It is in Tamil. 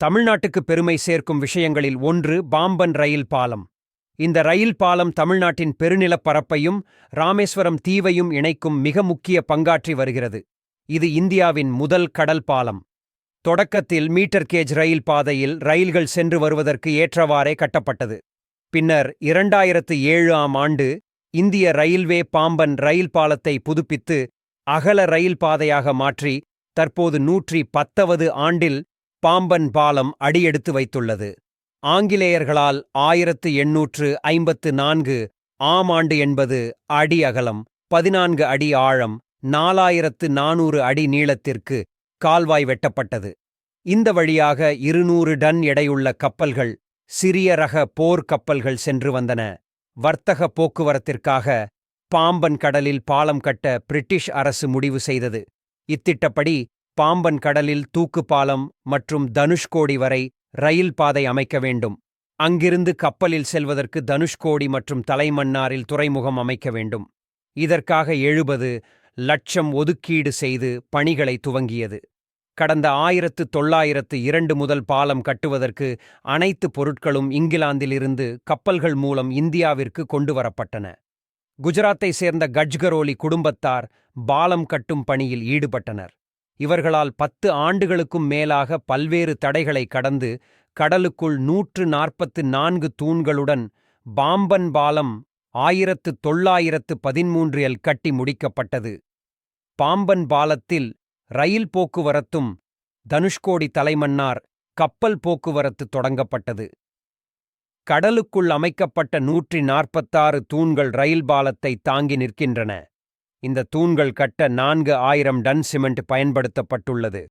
தமிழ்நாட்டுக்கு பெருமை சேர்க்கும் விஷயங்களில் ஒன்று பாம்பன் ரயில் பாலம். இந்த ரயில் பாலம் தமிழ்நாட்டின் பெருநிலப்பரப்பையும் ராமேஸ்வரம் தீவையும் இணைக்கும் மிக முக்கிய பங்காற்றி வருகிறது. இது இந்தியாவின் முதல் கடல் பாலம். தொடக்கத்தில் மீட்டர் கேஜ் ரயில் பாதையில் ரயில்கள் சென்று வருவதற்கு ஏற்றவாறே கட்டப்பட்டது. பின்னர் இரண்டாயிரத்து ஏழு ஆம் ஆண்டு இந்திய ரயில்வே பாம்பன் ரயில் பாலத்தை புதுப்பித்து அகல ரயில் பாதையாக மாற்றி தற்போது நூற்றி பத்தவது ஆண்டில் பாம்பன் பாலம் அடியெடுத்து வைத்துள்ளது. ஆங்கிலேயர்களால் ஆயிரத்து எண்ணூற்று ஐம்பத்து நான்கு ஆம் ஆண்டு என்பது அடி அகலம் பதினான்கு அடி ஆழம் நாலாயிரத்து நானூறு அடி நீளத்திற்கு கால்வாய் வெட்டப்பட்டது. இந்த வழியாக இருநூறு டன் எடையுள்ள கப்பல்கள் சிறிய ரக போர் கப்பல்கள் சென்று வந்தன. வர்த்தக போக்குவரத்திற்காக பாம்பன் கடலில் பாலம் கட்ட பிரிட்டிஷ் அரசு முடிவு செய்தது. இத்திட்டப்படி பாம்பன் கடலில் தூக்கு பாலம் மற்றும் தனுஷ்கோடி வரை ரயில் பாதை அமைக்க வேண்டும். அங்கிருந்து கப்பலில் செல்வதற்கு தனுஷ்கோடி மற்றும் தலைமன்னாரில் துறைமுகம் அமைக்க வேண்டும். இதற்காக எழுபது லட்சம் ஒதுக்கீடு செய்து பணிகளை துவங்கியது. கடந்த ஆயிரத்து தொள்ளாயிரத்து இரண்டு முதல் பாலம் கட்டுவதற்கு அனைத்து பொருட்களும் இங்கிலாந்திலிருந்து கப்பல்கள் மூலம் இந்தியாவிற்கு கொண்டு வரப்பட்டன. குஜராத்தை சேர்ந்த கஜ்கரோலி குடும்பத்தார் பாலம் கட்டும் பணியில் ஈடுபட்டனர். இவர்களால் பத்து ஆண்டுகளுக்கும் மேலாக பல்வேறு தடைகளை கடந்து கடலுக்குள் நூற்று நாற்பத்து நான்கு தூண்களுடன் பாம்பன் பாலம் ஆயிரத்து தொள்ளாயிரத்து பதிமூன்றில் கட்டி முடிக்கப்பட்டது. பாம்பன் பாலத்தில் ரயில் போக்குவரத்தும் தனுஷ்கோடி தலைமன்னார் கப்பல் போக்குவரத்து தொடங்கப்பட்டது. கடலுக்குள் அமைக்கப்பட்ட நூற்றி நாற்பத்தாறு தூண்கள் ரயில் பாலத்தை தாங்கி நிற்கின்றன. இந்த தூண்கள் கட்ட நான்கு ஆயிரம் டன் சிமெண்ட் பயன்படுத்தப்பட்டுள்ளது.